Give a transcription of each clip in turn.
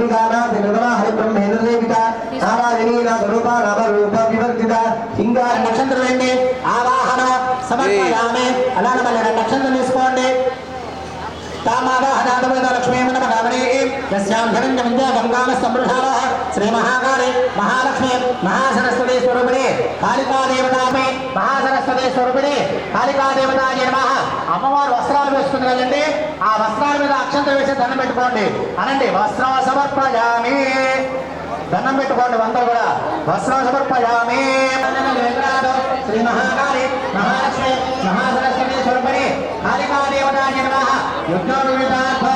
భూమికానాథ నిర్వహరి బ్రహ్మేంద్ర దేవిత స్వరూప నవ రూప వివర్జిత ఇంకా ఆవాహన సమర్పయామి. అలానే మళ్ళీ రెండు నక్షత్రం తీసుకోండి శ్రీ మహాకాళి మహాలక్ష్మి మహాసరస్వతి స్వరూపిణి కాళికా దేవతామి మహాసరస్వతి స్వరూపిణి. కాళికా దేవతాజీ అమ్మవారు వస్త్రాలు వేసుకుంది కదండి ఆ వస్త్రాల మీద అక్షంత వేసి దండం పెట్టుకోండి. అనండి వస్త్రం సమర్పయామి. దండం పెట్టుకోండి అందరూ కూడా. వస్త్రం సమర్పయామి. శ్రీ మహాకాళి మహాలక్ష్మి మహాసరస్వతి స్వరూపిణి. కాళికా దేవతాజీ యుద్ధ యుద్ధానువిధార్థ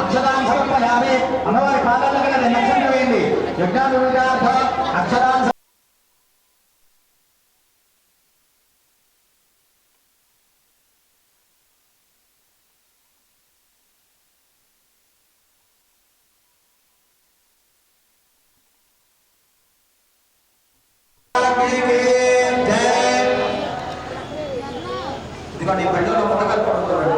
అక్షరాం సమర్పయామి. అమ్మవారి పాదాల దగ్గర రెండు అక్షరం వేయండి అక్షరాం సమ- ఇదిగోండి ఈ బండిలో ముద్ద కలుపుకుంటున్నాడు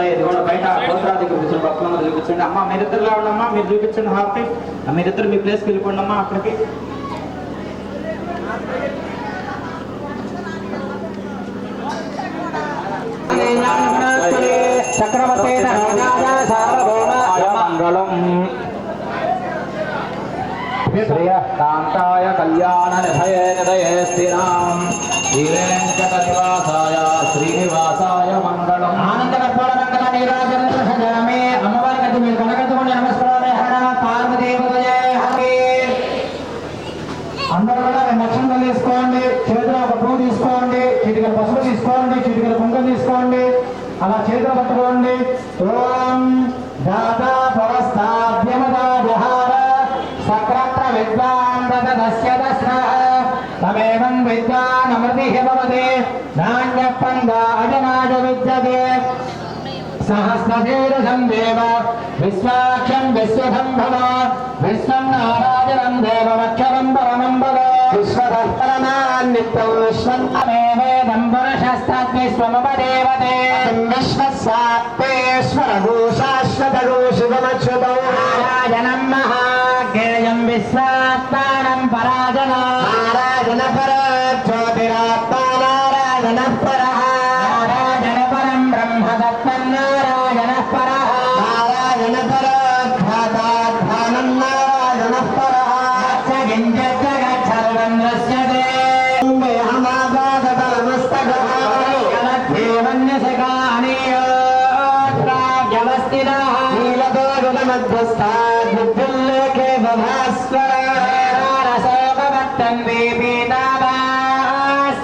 చూపించండి అమ్మ మీరిద్దరు రావండమ్మా మీరు చూపించండి హారతి. మీరిద్దరు మీ ప్లేస్కి వెళ్ళిపోండి అమ్మా అక్కడికి. చక్రవర్తి మంగళం శ్రేయకాంతాయ కళ్యాణ నిధయే నిధయే స్థిరాం అందరూ కూడా రెండు లక్షణాలు తీసుకోండి. చేతిలో ఒక పువ్వు తీసుకోండి. చిటికల పసుపు తీసుకోండి. చిటికల కుంకం తీసుకోండి. అలా చేతిలో పట్టుకోండి. ఓం దాతా భవస్థాభ్యమదా విహార సక్రత్ర విద్వాన్ దదస్య దస్ర. తమేవం విద్వాన్ అమృతి భవతి. నాణ్యపంగా అజనాజ విద్యతే. సహస్రశీర్షం దేవ. విశ్వాక్షం విశ్వధం భవ విశ్వం నారాయణం దేవమక్షరం పరమం విశ్వధర్పరమాన్నిత్యం విశ్వం తమేవేదం పురుషస్తద్విశ్వమపదేవతే విశ్వసాత్మేశ్వరగో శాశ్వతగో శివమచ్యుతం నారాయణం మహాజ్ఞేయం విశ్వాత్మానం పరాజన. నారాయణ పర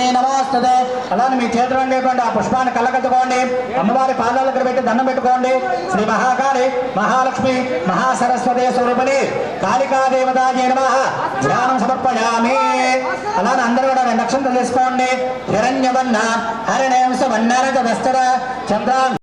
ఆయతనవాన్ భవతి అలానే మీ చేతిలో ఉండేటువంటి ఆ పుష్పాన్ని కళ్ళకత్తుకోండి అమ్మవారి పాదాల దగ్గర పెట్టి దండం పెట్టుకోండి. శ్రీ మహాకాళి మహాలక్ష్మి మహాసరస్వతి స్వరూపిణి కాళికాదేవత నమ. ధ్యానం సమర్పయామి. అలానే అందరూ కూడా రెండు అక్షంతలు తీసుకోండి హిరణ్యవన్న హరిణేంశ వన్నర చంద్ర